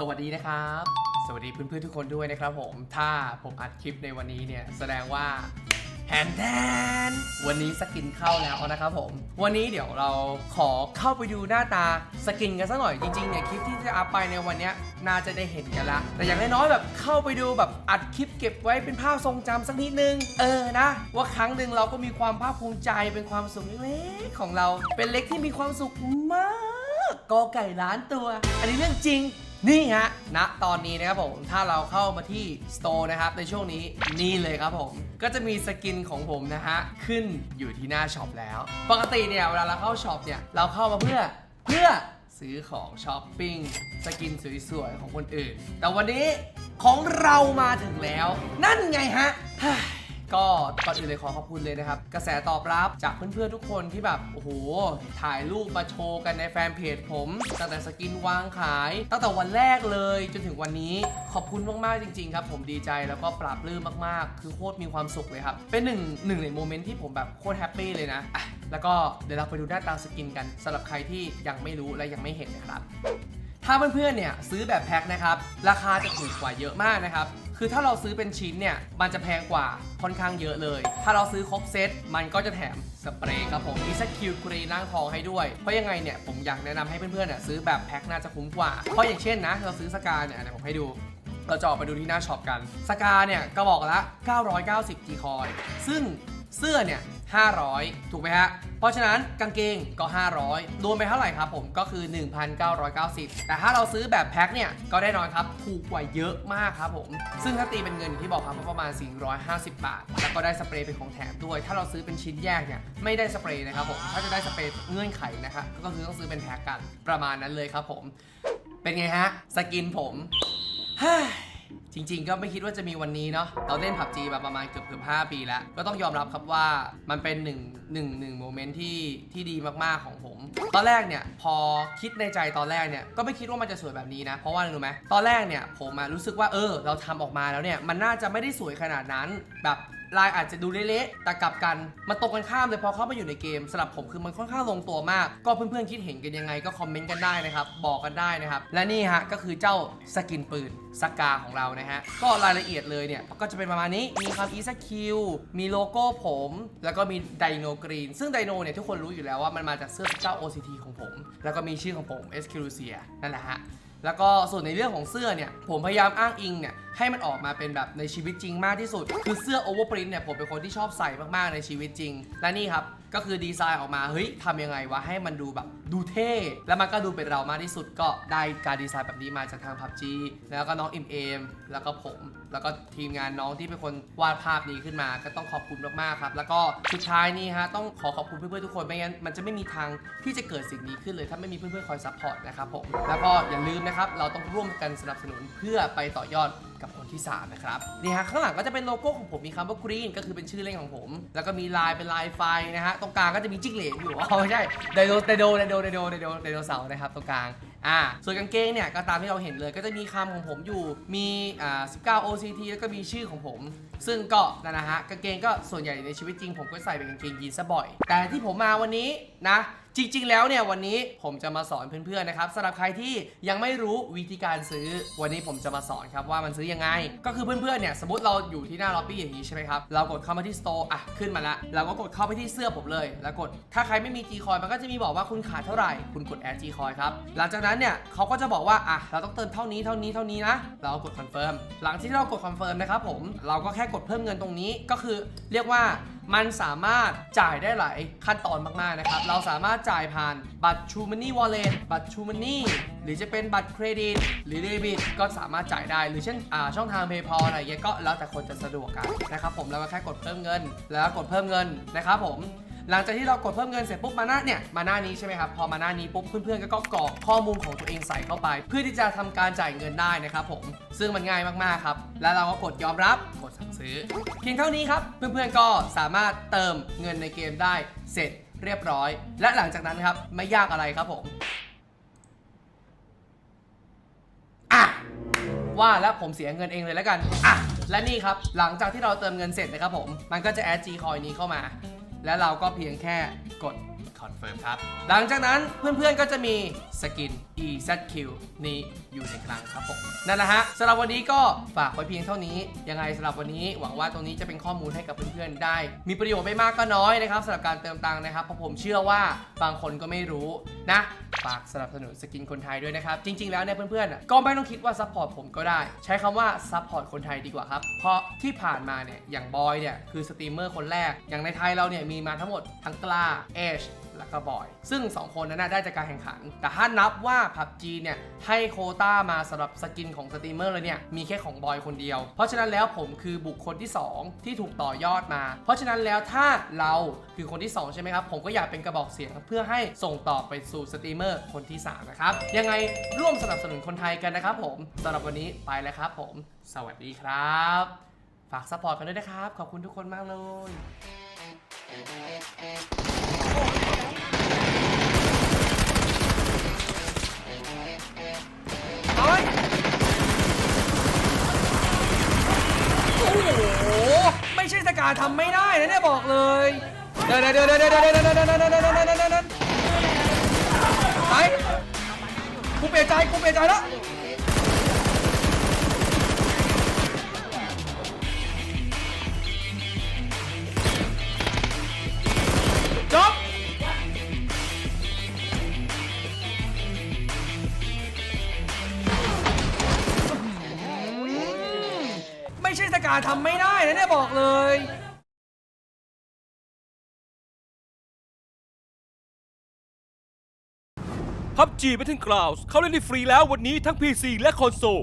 สวัสดีนะครับ สวัสดีเพื่อนๆทุกคนด้วยนะครับผม ถ้าผมอัดคลิปในวันนี้เนี่ยแสดงว่าแฮนแทนวันนี้สกินเข้าแล้วนะครับผม วันนี้เดี๋ยวเราขอเข้าไปดูหน้าตาสกินกันสักหน่อยจริงๆเนี่ยคลิปที่จะอัพไปในวันนี้น่าจะได้เห็นกันละ แต่อย่างน้อยๆแบบเข้าไปดูแบบอัดคลิปเก็บไว้เป็นภาพทรงจำสักนิดนึง เออนะ ว่าครั้งหนึ่งเราก็มีความภาคภูมิใจเป็นความสุขเล็กๆของเรา เป็นเล็กที่มีความสุขมากกอไก่ล้านตัว อันนี้เรื่องจริง นี่ฮะณตอนนี้นะครับผมถ้าเราเข้ามาที่ Store นะครับในช่วงนี้นี่เลยครับผม ก็จะมีสกินของผมนะฮะ ขึ้นอยู่ที่หน้าช็อปแล้ว ปกติเนี่ยเวลาเราเข้าช็อปเนี่ยเราเข้ามาเพื่อเพื่อซื้อของช้อปปิ้งสกินสวยๆของคนอื่น แต่วันนี้ของเรามาถึงแล้ว นั่นไงฮะ ก็ก่อนอื่นเลยขอขอบคุณเลยนะครับ กระแสตอบรับจากเพื่อนๆทุกคนที่แบบ โอ้โห ถ่ายรูปมาโชว์กันในแฟนเพจผม ตั้งแต่สกินวางขาย ตั้งแต่วันแรกเลยจนถึงวันนี้ขอบคุณมากๆจริงๆครับ ผมดีใจแล้วก็ปราบลื้มมากๆ คือโคตรมีความสุขเลยครับ เป็นหนึ่งหนึ่งในโมเมนต์ที่ผมแบบโคตรแฮปปี้เลยนะอะแล้วก็เดี๋ยวเราไปดูหน้าตาสกินกันสำหรับใครที่ยังไม่รู้และยังไม่เห็นนะครับถ้าเพื่อนๆเนี่ยซื้อแบบแพ็คนะครับ ราคาจะถูกกว่าเยอะมากนะครับ คือถ้าเราซื้อเป็นชิ้นเนี่ย มันจะแพงกว่าค่อนข้างเยอะเลย ถ้าเราซื้อครบเซต มันก็จะแถมสเปรย์ครับผมมีสกิลกรีนล่างทองให้ด้วย เพราะยังไงเนี่ย ผมอยากแนะนำให้เพื่อนๆเนี่ยซื้อแบบแพ็คน่าจะคุ้มกว่า เพราะอย่างเช่นนะ เราซื้อสกาเนี่ยเดี๋ยวผมให้ดูเราจะออกไปดูที่หน้าช็อปกัน สกาเนี่ยก็บอกละ 990จีคอย ซึ่ง เสื้อเนี่ย500 ถูกไหมฮะ เพราะฉะนั้นกางเกงก็ 500 รวมไปเท่าไหร่ครับผมก็คือ 1,990 แต่ถ้าเราซื้อแบบแพ็คเนี่ยก็ได้นอนครับ ถูกกว่าเยอะมากครับผม ซึ่งถ้าตีเป็นเงินอย่างที่บอกครับก็ประมาณ 450 บาท แล้วก็ได้สเปรย์เป็นของแถมด้วย ถ้าเราซื้อเป็นชิ้นแยกเนี่ยไม่ได้สเปรย์นะครับผม ถ้าจะได้สเปรย์เงื่อนไขนะครับก็คือต้องซื้อเป็นแพ็คกันประมาณนั้นเลยครับผม เป็นไงฮะสกินผมฮ้ย จริง ๆ ก็ไม่คิดว่าจะมีวันนี้เนาะเราเล่นผับจีมาประมาณเกือบเกือบ5ปีแล้ว ก็ต้องยอมรับครับว่ามันเป็นหนึ่งหนึ่งหนึ่งโมเมนต์ที่ที่ดีมากๆของผม ตอนแรกเนี่ยพอคิดในใจตอนแรกเนี่ยก็ไม่คิดว่ามันจะสวยแบบนี้นะ เพราะว่าอะไรรู้ไหมตอนแรกเนี่ยผมมารู้สึกว่าเออ เราทำออกมาแล้วเนี่ยมันน่าจะไม่ได้สวยขนาดนั้นแบบ ลายอาจจะดูเละๆแต่กลับกันมันตรงกันข้ามเลยพอเข้ามาอยู่ในเกมสำหรับผมคือมันค่อนข้างลงตัวมาก ก็เพื่อนๆคิดเห็นกันยังไงก็คอมเมนต์กันได้นะครับบอกกันได้นะครับและนี่ฮะก็คือเจ้าสกินปืนสกาของเรานะฮะก็รายละเอียดเลยเนี่ยก็จะเป็นประมาณนี้มีคำอีสคิวมีโลโก้ผม แล้วก็มีไดโนกรีนซึ่งไดโนเนี่ยทุกคนรู้อยู่แล้วว่ามันมาจากเสื้อเจ้า OCT ของผม แล้วก็มีชื่อของผม s q l u c i a นั่นแหละฮะแล้วก็ส่วนในเรื่องของเสื้อเนี่ยผมพยายามอ้างอิงเนี่ย ให้มันออกมาเป็นแบบในชีวิตจริงมากที่สุด คือเสื้อโอเวอร์ปรินเนี่ยผมเป็นคนที่ชอบใส่มากๆในชีวิตจริง และนี่ครับก็คือดีไซน์ออกมาเฮ้ยทำยังไงวะให้มันดูแบบดูเท่ แล้วมันก็ดูเป็นเรามากที่สุดก็ได้การดีไซน์แบบนี้มาจากทาง PUBG แล้วก็น้องอิมเอมแล้วก็ผม แล้วก็ทีมงานน้องที่เป็นคนวาดภาพนี้ขึ้นมาก็ต้องขอบคุณมากๆครับ แล้วก็สุดท้ายนี่ฮะต้องขอขอบคุณเพื่อนๆทุกคนไม่งั้นมันจะไม่มีทางที่จะเกิดสิ่งนี้ขึ้นเลย ถ้าไม่มีเพื่อนๆคอยซัพพอร์ตนะครับผมแล้วก็อย่าลืมนะครับเราต้องร่วมกันสนับสนุนเพื่อไปต่อยอดกับคนที่ 3 นะครับนี่ฮะข้างหลังก็จะเป็นโลโก้ของผมมีคำว่ากรีนก็คือเป็นชื่อเล่นของผม แล้วก็มีลายเป็นลายไฟนะฮะตรงกลางก็จะมีจิ้งเหลนอยู่อ๋อไม่ใช่ไดโนไดโนไดโนไดโนไดโนไดโนเสาร์นะครับตรงกลางอ่าส่วนกางเกงเนี่ยก็ตามที่เราเห็นเลยก็จะมีคำของผมอยู่มีอ่า19 OCT แล้วก็มีชื่อของผม ซึ่งก็นั่นนะฮะกางเกงก็ส่วนใหญ่ในชีวิตจริง ผมก็ใส่เป็นกางเกงยีนซะบ่อย แต่ที่ผมมาวันนี้นะ จริง ๆ แล้วเนี่ยวันนี้ผมจะมาสอนเพื่อนๆนะครับสำหรับใครที่ยังไม่รู้วิธีการซื้อ วันนี้ผมจะมาสอนครับว่ามันซื้อยังไง ก็คือเพื่อนๆเนี่ยสมมติเราอยู่ที่หน้าล็อบบี้อย่างนี้ใช่ไหมครับเรากดเข้ามาที่ Store อะขึ้นมาละเราก็กดเข้าไปที่เสื้อผมเลย แล้วกดถ้าใครไม่มี G coin มันก็จะมีบอกว่าคุณขาดเท่าไหร่ คุณกด add G coin ครับหลังจากนั้นเนี่ยเขาก็จะบอกว่าอะเราต้องเติมเท่านี้เท่านี้เท่านี้นะเราก็กด confirm หลังที่เรากด confirm นะครับผมเราก็แค่กดเพิ่มเงินตรงนี้ก็คือเรียกว่ามันสามารถจ่ายได้หลายขั้นตอนมากๆนะครับ เราสามารถจ่ายผ่านบัตร True Money Wallet บัตร True Money หรือจะเป็นบัตรเครดิต หรือเดบิตก็สามารถจ่ายได้ หรือเช่นอ่าช่องทาง PayPal อะไรเงี้ยก็แล้วแต่คนจะสะดวกกันนะครับผมแล้วก็แค่กดเพิ่มเงิน แล้วกดเพิ่มเงินนะครับผม หลังจากที่เรากดเพิ่มเงินเสร็จปุ๊บมาหน้าเนี่ยมาหน้านี้ใช่ไหมครับพอมาหน้านี้ปุ๊บเพื่อนๆก็กรอกข้อมูลของตัวเองใส่เข้าไป เพื่อที่จะทำการจ่ายเงินได้นะครับผมซึ่งมันง่ายมากๆครับแล้วเราก็กดยอมรับกดสั่งซื้อ เพียงเท่านี้ครับเพื่อนๆก็สามารถเติมเงินในเกมได้เสร็จเรียบร้อย และหลังจากนั้นครับไม่ยากอะไรครับผมอะว่าแล้วผมเสียเงินเองเลยแล้วกันอะและนี่ครับหลังจากที่เราเติมเงินเสร็จนะครับผมมันก็จะแอด G coin นี้เข้ามา และเราก็เพียงแค่กด คอนเฟิร์มครับ หลังจากนั้นเพื่อนๆก็จะมีสกิน EZQ นี้อยู่ในคลังครับผม นั่นแหละฮะสำหรับวันนี้ก็ฝากไว้เพียงเท่านี้ ยังไงสำหรับวันนี้หวังว่าตรงนี้จะเป็นข้อมูลให้กับเพื่อนๆได้ มีประโยชน์ไม่มากก็น้อยนะครับสำหรับการเติมตังค์นะครับเพราะผมเชื่อว่าบางคนก็ไม่รู้นะฝากสนับสนุนสกินคนไทยด้วยนะครับ จริง ๆ แล้วเนี่ยเพื่อนๆก็ไม่ต้องคิดว่าซัพพอร์ตผมก็ได้ ใช้คำว่าซัพพอร์ตคนไทยดีกว่าครับ เพราะที่ผ่านมาเนี่ยอย่างบอยเนี่ยคือสตรีมเมอร์คนแรก อย่างในไทยเราเนี่ยมีมาทั้งหมดทั้งกล้าเอช แล้วก็บอย ซึ่ง 2 คนนั้นได้จากการแข่งขัน แต่ถ้านับว่า PUBG เนี่ยให้โคต้ามาสำหรับสกินของสตรีมเมอร์เลยเนี่ยมีแค่ของบอยคนเดียว เพราะฉะนั้นแล้วผมคือบุคคลที่ 2 ที่ถูกต่อยอดมา เพราะฉะนั้นแล้วถ้าเราคือคนที่ 2 ใช่ไหมครับ ผมก็อยากเป็นกระบอกเสียงเพื่อให้ส่งต่อไปสู่สตรีมเมอร์คนที่ 3 นะครับ ยังไงร่วมสนับสนุนคนไทยกันนะครับผมสำหรับวันนี้ไปแล้วครับผม สวัสดีครับ ฝากซัพพอร์ตกันด้วยนะครับ ขอบคุณทุกคนมากเลย ทำไม่ได้นะเนี่ยบอกเลยเดี๋ยวเดี๋ยวเดี๋ยวเดี๋ยวเดี๋ยวเดี๋ยวเดี๋ยวเดี๋ยวเดี๋ยวเดี๋ยวเดี๋ยวเดี๋ยวเดี๋ยวเดี๋ยวไปกูเปลี่ยนใจกูเปลี่ยนใจแล้ว กาทำไม่ได้นะเนี่ยบอกเลยพับจี Battlegrounds เขาเล่นได้ฟรีแล้ววันนี้ทั้ง PC และคอนโซล